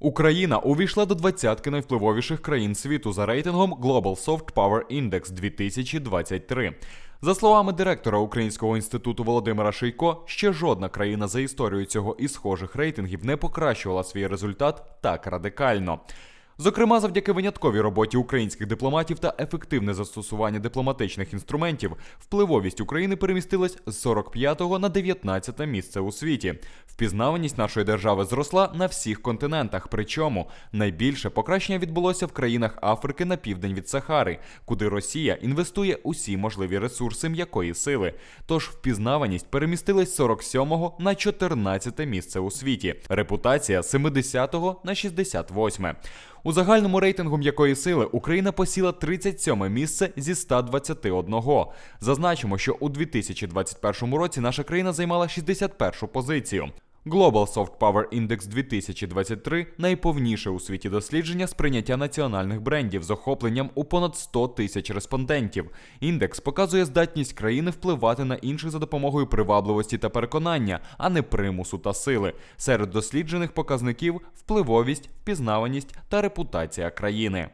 Україна увійшла до двадцятки найвпливовіших країн світу за рейтингом Global Soft Power Index 2023. За словами директора Українського інституту Володимира Шийко, ще жодна країна за історією цього і схожих рейтингів не покращувала свій результат так радикально. Зокрема, завдяки винятковій роботі українських дипломатів та ефективне застосування дипломатичних інструментів, впливовість України перемістилась з 45-го на 19-те місце у світі. Впізнаваність нашої держави зросла на всіх континентах. Причому найбільше покращення відбулося в країнах Африки на південь від Сахари, куди Росія інвестує усі можливі ресурси м'якої сили. Тож впізнаваність перемістилась з 47-го на 14-те місце у світі. Репутація з 70-го на 68-ме. У загальному рейтингу м'якої сили Україна посіла 37 місце зі 121. Зазначимо, що у 2021 році наша країна займала 61 позицію. Global Soft Power Index 2023 найповніше у світі дослідження сприйняття національних брендів з охопленням у понад 100 тисяч респондентів. Індекс показує здатність країни впливати на інших за допомогою привабливості та переконання, а не примусу та сили. Серед досліджених показників впливовість, впізнаваність та репутація країни.